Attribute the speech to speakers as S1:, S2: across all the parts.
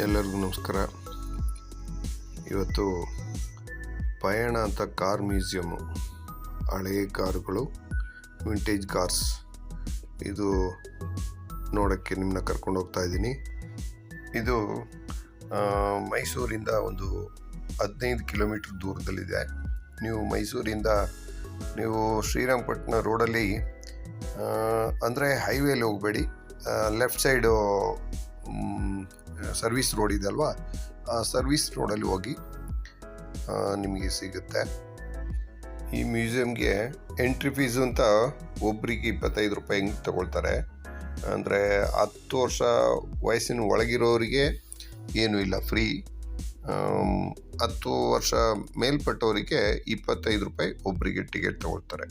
S1: ಎಲ್ಲರಿಗೂ ನಮಸ್ಕಾರ. ಇವತ್ತು ಪಯಣ ಅಂತ ಕಾರ್ ಮ್ಯೂಸಿಯಮ್ಮು ಹಳೆಯ ಕಾರುಗಳು, ವಿಂಟೇಜ್ ಕಾರ್ಸ್. ಇದು ನೋಡೋಕ್ಕೆ ನಿಮ್ಮನ್ನ ಕರ್ಕೊಂಡು ಹೋಗ್ತಾ ಇದ್ದೀನಿ. ಇದು ಮೈಸೂರಿಂದ ಒಂದು ಹದಿನೈದು ಕಿಲೋಮೀಟ್ರ್ ದೂರದಲ್ಲಿದೆ. ನೀವು ಮೈಸೂರಿಂದ ನೀವು ಶ್ರೀರಂಗಪಟ್ಟಣ ರೋಡಲ್ಲಿ ಅಂದರೆ ಹೈವೇಲಿ ಹೋಗಬೇಡಿ. ಲೆಫ್ಟ್ ಸೈಡು ಸರ್ವಿಸ್ ರೋಡ್ ಇದೆ ಅಲ್ವಾ? ಆ ಸರ್ವಿಸ್ ರೋಡಲ್ಲಿ ಹೋಗಿ ನಿಮಗೆ ಸಿಗುತ್ತೆ. ಈ ಮ್ಯೂಸಿಯಮ್ಗೆ ಎಂಟ್ರಿ ಫೀಸು ಅಂತ ಒಬ್ಬರಿಗೆ ಇಪ್ಪತ್ತೈದು ರೂಪಾಯಿ ಹೆಂಗೆ ತಗೊಳ್ತಾರೆ. ಅಂದರೆ ಹತ್ತು ವರ್ಷ ವಯಸ್ಸಿನ ಒಳಗಿರೋರಿಗೆ ಏನೂ ಇಲ್ಲ, ಫ್ರೀ. ಹತ್ತು ವರ್ಷ ಮೇಲ್ಪಟ್ಟವರಿಗೆ ಇಪ್ಪತ್ತೈದು ರೂಪಾಯಿ ಒಬ್ಬರಿಗೆ ಟಿಕೆಟ್ ತಗೊಳ್ತಾರೆ.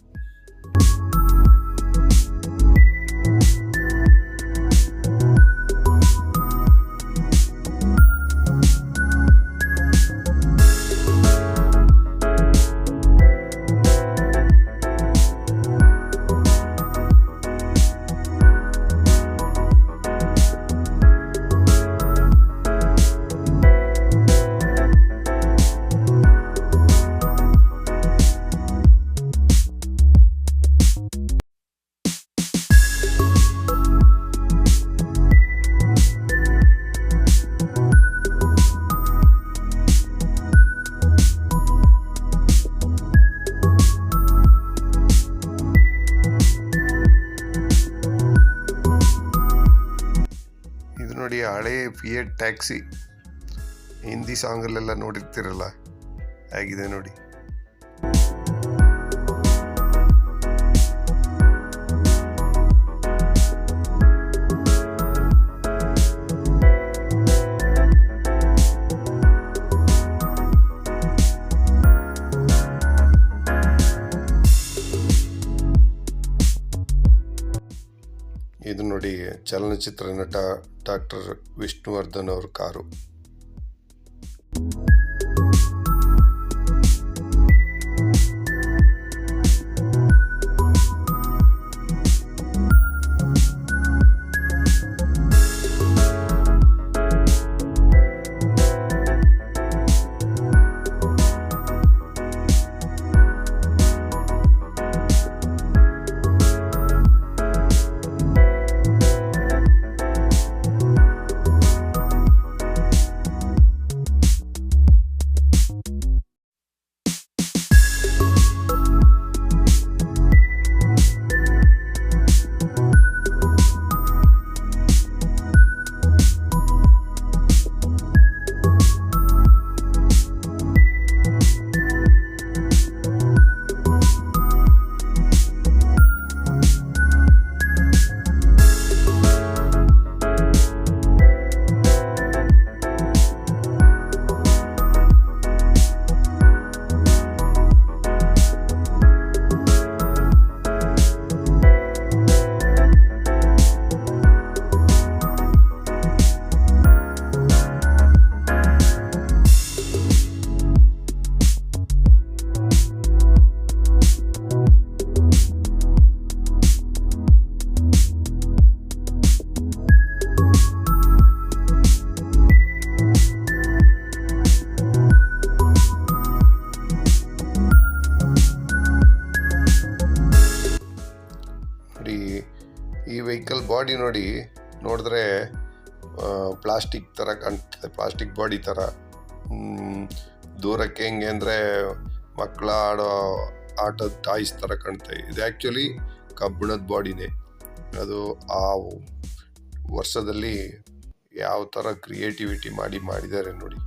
S1: ಫಿಯೇಟ್ ಟ್ಯಾಕ್ಸಿ ಹಿಂದಿ ಸಾಂಗಲ್ಲೆಲ್ಲ ನೋಡಿರ್ತೀರಲ್ಲ? ಹೇಗಿದೆ ನೋಡಿ. ಇದು ನೋಡಿ ಚಲನಚಿತ್ರ ನಟ ಡಾಕ್ಟರ್ ವಿಷ್ಣುವರ್ಧನ್ ಅವ್ರ ಕಾರು. ಈ ವೆಹಿಕಲ್ ಬಾಡಿ ನೋಡಿ ನೋಡಿದ್ರೆ ಪ್ಲಾಸ್ಟಿಕ್ ಥರ ಕಾಣ್ತದೆ. ಪ್ಲಾಸ್ಟಿಕ್ ಬಾಡಿ ಥರ ದೂರಕ್ಕೆ ಹೆಂಗೆ ಅಂದರೆ ಮಕ್ಕಳ ಆಡೋ ಆಟದ ಟಾಯ್ಸ್ ಥರ ಕಾಣ್ತಾ ಇದು. ಆ್ಯಕ್ಚುಲಿ ಕಬ್ಬಿಣದ ಬಾಡಿನೇ ಅದು ಆ ವರ್ಷದಲ್ಲಿ ಯಾವ ಥರ ಕ್ರಿಯೇಟಿವಿಟಿ ಮಾಡಿ ಮಾಡಿದ್ದಾರೆ ನೋಡಿ.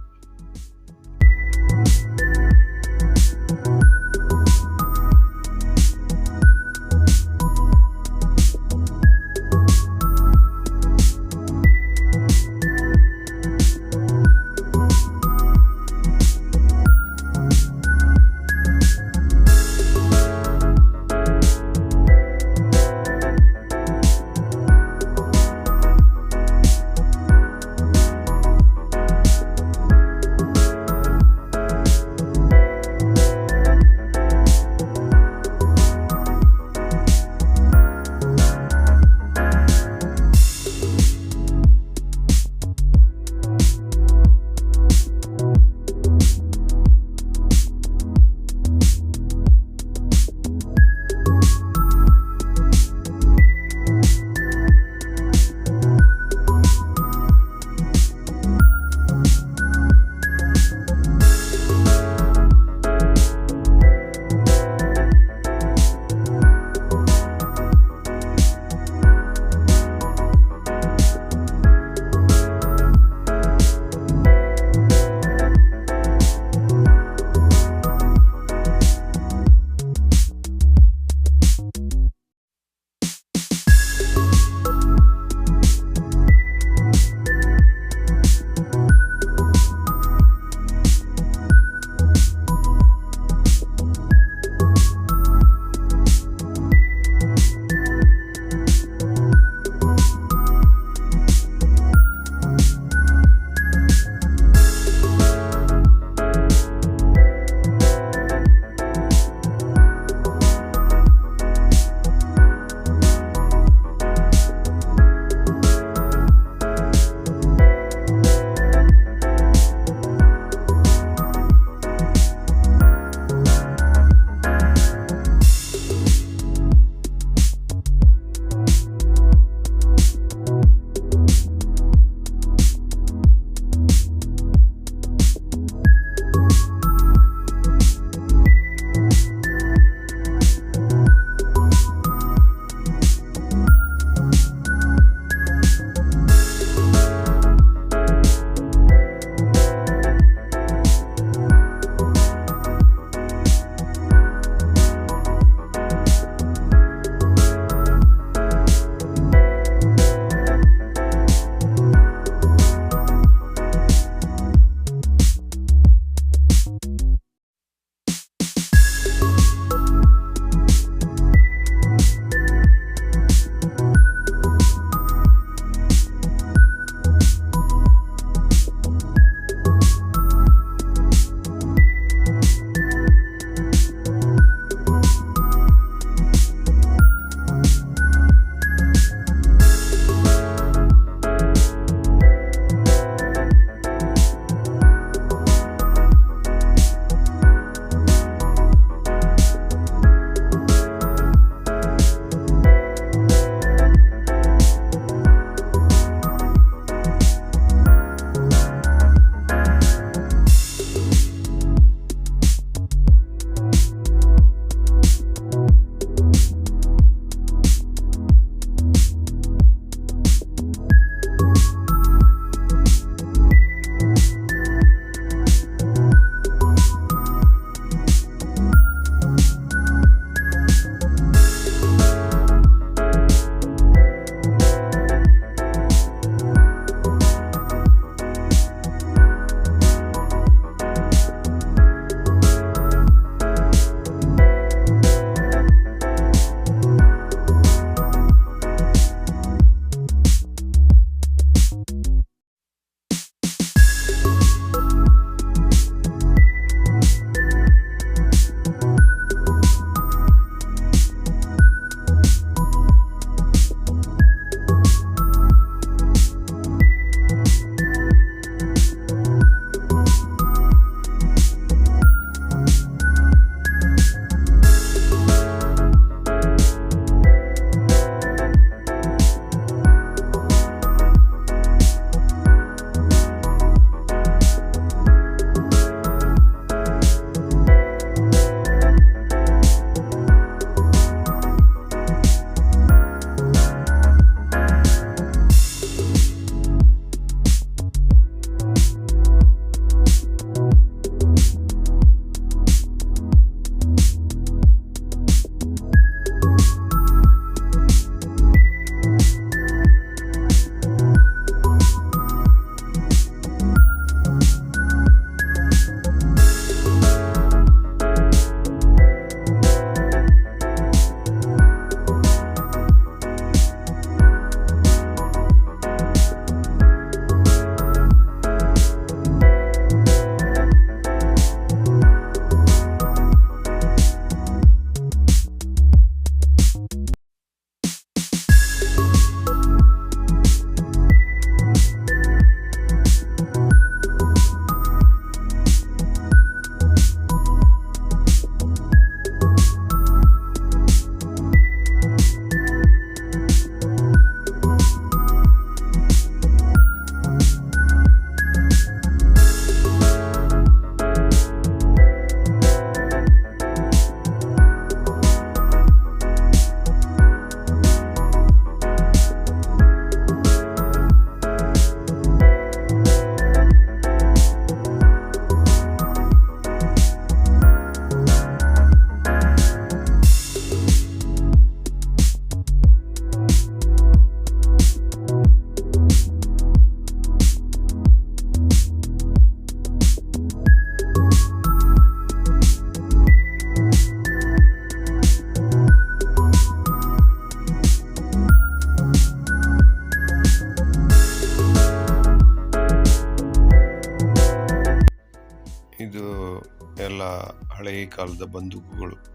S1: ಕಾಲದ ಬಂದೂಕುಗಳು.